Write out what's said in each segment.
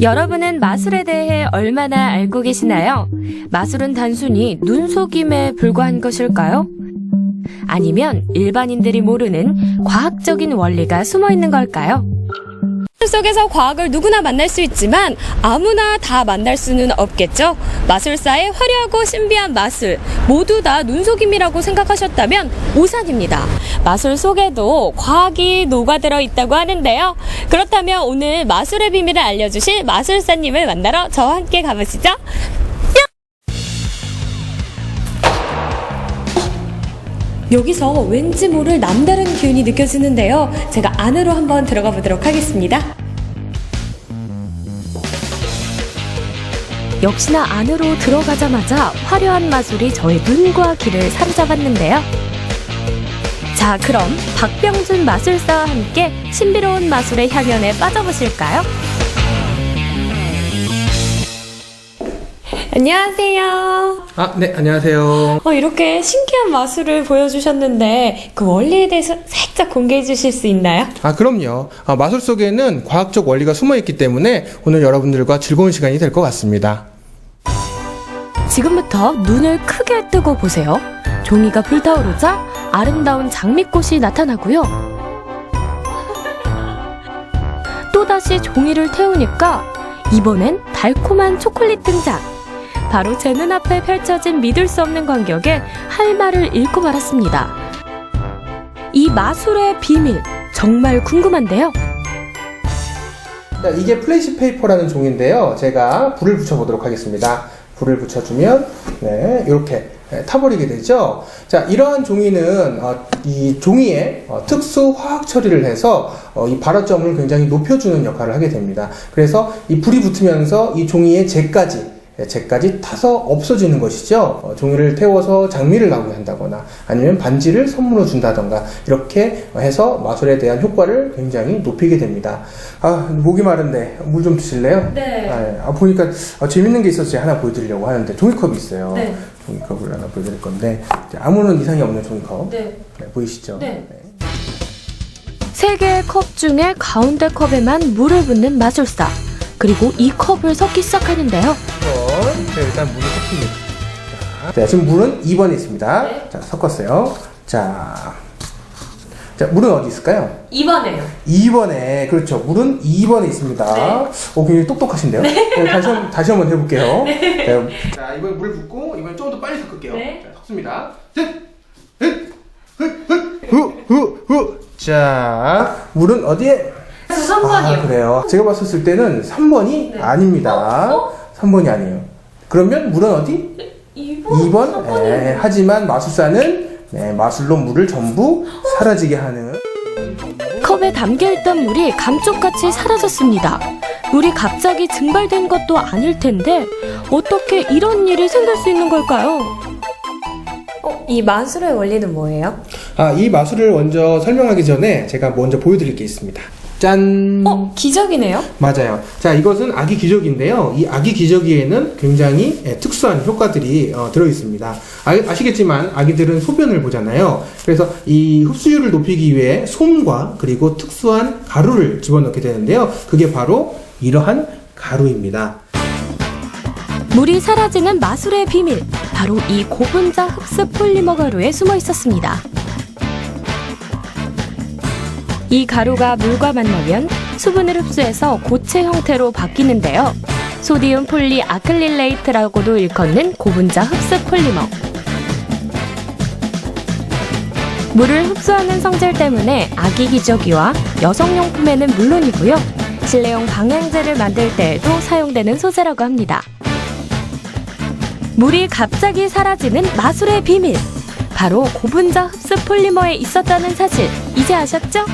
여러분은 마술에 대해 얼마나 알고 계시나요? 마술은 단순히 눈속임에 불과한 것일까요? 아니면 일반인들이 모르는 과학적인 원리가 숨어 있는 걸까요? 속에서 과학을 누구나 만날 수 있지만 아무나 다 만날 수는 없겠죠. 마술사의 화려하고 신비한 마술 모두 다 눈속임이라고 생각하셨다면 오산입니다. 마술 속에도 과학이 녹아들어 있다고 하는데요. 그렇다면 오늘 마술의 비밀을 알려주실 마술사님을 만나러 저와 함께 가보시죠. 여기서 왠지 모를 남다른 기운이 느껴지는데요. 제가 안으로 한번 들어가 보도록 하겠습니다. 역시나 안으로 들어가자마자 화려한 마술이 저의 눈과 귀를 사로잡았는데요. 자, 그럼 박병준 마술사와 함께 신비로운 마술의 향연에 빠져보실까요? 안녕하세요. 아, 네, 안녕하세요. 어, 이렇게 신기한 마술을 보여주셨는데 그 원리에 대해서 살짝 공개해 주실 수 있나요? 아, 그럼요. 아, 마술 속에는 과학적 원리가 숨어 있기 때문에 오늘 여러분들과 즐거운 시간이 될 것 같습니다. 지금부터 눈을 크게 뜨고 보세요. 종이가 불타오르자 아름다운 장미꽃이 나타나고요. 또다시 종이를 태우니까 이번엔 달콤한 초콜릿 등장. 바로 제 눈앞에 펼쳐진 믿을 수 없는 광경에 할 말을 잃고 말았습니다. 이 마술의 비밀 정말 궁금한데요. 자, 이게 플래시 페이퍼라는 종인데요. 제가 불을 붙여보도록 하겠습니다. 불을 붙여주면, 네, 이렇게 네, 타버리게 되죠. 자, 이러한 종이는 어, 이 종이에 어, 특수 화학 처리를 해서 어, 이 발화점을 굉장히 높여주는 역할을 하게 됩니다. 그래서 이 불이 붙으면서 이 종이의 재까지 예, 재까지 타서 없어지는 것이죠. 어, 종이를 태워서 장미를 나오게 한다거나 아니면 반지를 선물로 준다던가 이렇게 해서 마술에 대한 효과를 굉장히 높이게 됩니다. 아 목이 마른데 물 좀 드실래요? 네. 아, 예. 아, 보니까 아, 재밌는 게 있어서 제가 하나 보여드리려고 하는데 종이컵이 있어요. 네. 종이컵을 하나 보여드릴 건데 아무런 이상이 없는 종이컵 네. 네, 보이시죠? 네. 세 개의 컵 중에 가운데 컵에만 물을 붓는 마술사. 그리고 이 컵을 섞기 시작하는데요. 자, 일단 물을 섞습니다. 자, 자, 지금 물은 2번에 있습니다. 네. 자, 섞었어요. 자, 자, 물은 어디 있을까요? 2번에요. 2번에, 그렇죠. 물은 2번에 있습니다. 네. 오, 굉장히 똑똑하신데요? 네, 다시, 한, 다시 한번 해볼게요. 자, 자, 이번 물을 붓고, 이번 좀더 빨리 섞을게요. 네. 자, 섞습니다. 셋! 넷! 훗! 훗! 후! 후! 후! 자, 물은 어디에? 저 아, 그래요. 제가 봤었을 때는 3번이 네. 아닙니다. 3번이 아니에요. 그러면 물은 어디? 2번? 2번? 예, 하지만 마술사는 네, 마술로 물을 전부 사라지게 하는 컵에 담겨있던 물이 감쪽같이 사라졌습니다. 물이 갑자기 증발된 것도 아닐 텐데 어떻게 이런 일이 생길 수 있는 걸까요? 어, 이 마술의 원리는 뭐예요? 아, 이 마술을 먼저 설명하기 전에 제가 먼저 보여드릴 게 있습니다. 짠! 어, 기적이네요. 맞아요. 자, 이것은 아기 기저귀인데요. 이 아기 기저귀에는 굉장히 예, 특수한 효과들이 어, 들어 있습니다. 아, 시겠지만 아기들은 소변을 보잖아요. 그래서 이 흡수율을 높이기 위해 솜과 그리고 특수한 가루를 집어넣게 되는데요. 그게 바로 이러한 가루입니다. 물이 사라지는 마술의 비밀. 바로 이 고분자 흡습 폴리머 가루에 숨어 있었습니다. 이 가루가 물과 만나면 수분을 흡수해서 고체 형태로 바뀌는데요. 소디움 폴리 아클릴레이트라고도 일컫는 고분자 흡습 폴리머. 물을 흡수하는 성질 때문에 아기 기저귀와 여성용품에는 물론이고요. 실내용 방향제를 만들 때에도 사용되는 소재라고 합니다. 물이 갑자기 사라지는 마술의 비밀. 바로 고분자 흡습 폴리머에 있었다는 사실. 이제 아셨죠?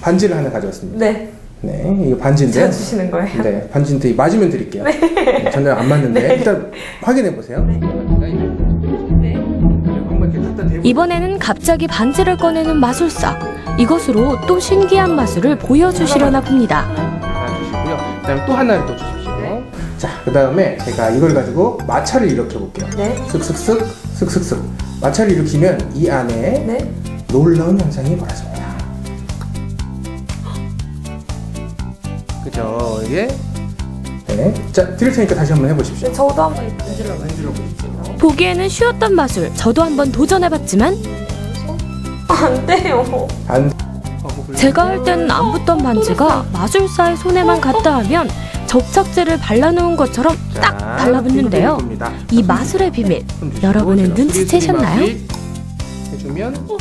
반지를 하나 가져왔습니다. 네. 네, 이거 반지인데. 주시는 거예요? 네, 반지인데 맞으면 드릴게요. 네, 전혀 안 맞는데 일단 확인해 보세요. 네. 대고 이번에는 갑자기 반지를 꺼내는 마술사. 이것으로 또 신기한 마술을 보여주시려나 봅니다. 하나 주시고요. 그다음에 또 하나를 또 주십시오. 자, 그다음에 제가 이걸 가지고 마찰을 일으켜 볼게요. 네. 슥슥슥 슥슥슥 마찰을 일으키면 이 안에 네. 놀라운 현상이 벌어집 그죠? 이게 네. 자, 드릴 테니까 다시 한번 해보십시오. 저도 한번 보기에는 쉬웠던 마술 저도 한번 도전해봤지만 안 돼요. 안. 제가 할 때는 안 붙던 반지가 마술사의 손에만 갔다 하면 접착제를 발라놓은 것처럼 딱 달라붙는데요. 이 마술의 비밀 여러분은 눈치채셨나요? 해주면 네. 어,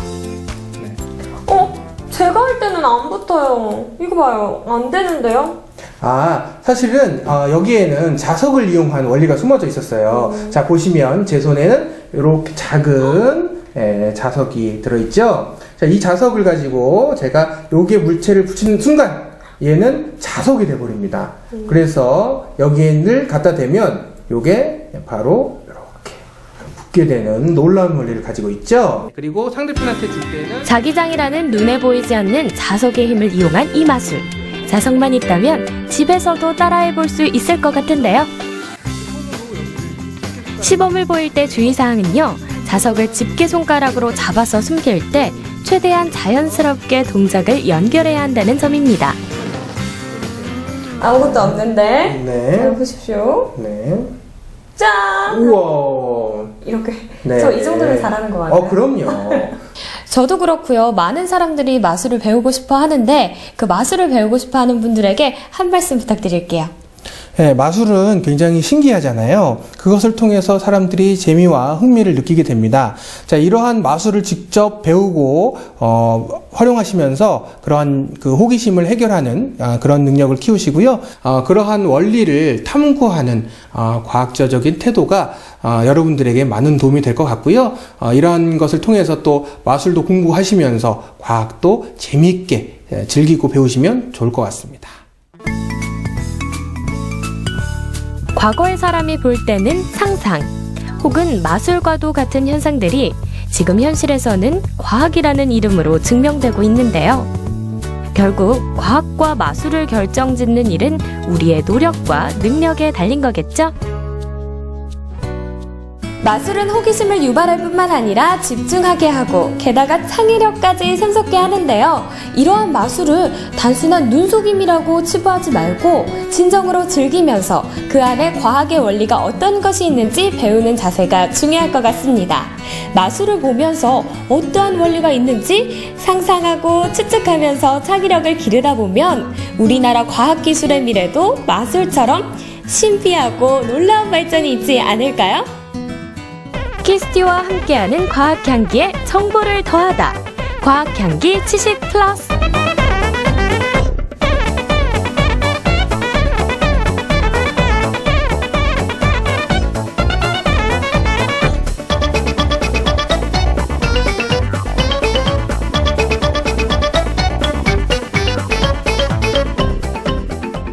제가 할 때는 안 붙어요. 이거 봐요. 안 되는데요? 아, 사실은 어, 여기에는 자석을 이용한 원리가 숨어져 있었어요. 자, 보시면 제 손에는 이렇게 작은 예, 자석이 들어있죠. 자, 이 자석을 가지고 제가 여기에 물체를 붙이는 순간 얘는 자석이 돼버립니다. 그래서 여기에 갖다 대면 요게 바로 붙게 되는 놀라운 원리를 가지고 있죠. 그리고 상대편한테 줄 때는 자기장이라는 눈에 보이지 않는 자석의 힘을 이용한 이 마술. 자석만 있다면 집에서도 따라해 볼 수 있을 것 같은데요. 시범을 보일 때 주의사항은요. 자석을 집게 손가락으로 잡아서 숨길 때 최대한 자연스럽게 동작을 연결해야 한다는 점입니다. 아무것도 없는데. 네. 잘 보십시오. 네. 짠! 우와. 이렇게. 네. 저 이 정도면 잘하는 것 같아요. 어, 그럼요. 저도 그렇고요. 많은 사람들이 마술을 배우고 싶어 하는데 그 마술을 배우고 싶어 하는 분들에게 한 말씀 부탁드릴게요. 네, 마술은 굉장히 신기하잖아요. 그것을 통해서 사람들이 재미와 흥미를 느끼게 됩니다. 자, 이러한 마술을 직접 배우고 어, 활용하시면서 그러한 그 호기심을 해결하는 아, 그런 능력을 키우시고요. 어, 그러한 원리를 탐구하는 어, 과학자적인 태도가 어, 여러분들에게 많은 도움이 될 것 같고요. 어, 이러한 것을 통해서 또 마술도 공부하시면서 과학도 재미있게 예, 즐기고 배우시면 좋을 것 같습니다. 과거의 사람이 볼 때는 상상 혹은 마술과도 같은 현상들이 지금 현실에서는 과학이라는 이름으로 증명되고 있는데요. 결국 과학과 마술을 결정짓는 일은 우리의 노력과 능력에 달린 거겠죠? 마술은 호기심을 유발할 뿐만 아니라 집중하게 하고 게다가 창의력까지 샘솟게 하는데요. 이러한 마술을 단순한 눈속임이라고 치부하지 말고 진정으로 즐기면서 그 안에 과학의 원리가 어떤 것이 있는지 배우는 자세가 중요할 것 같습니다. 마술을 보면서 어떠한 원리가 있는지 상상하고 추측하면서 창의력을 기르다 보면 우리나라 과학기술의 미래도 마술처럼 신비하고 놀라운 발전이 있지 않을까요? 키스티와 함께하는 과학향기에 정보를 더하다. 과학향기 치식 플러스.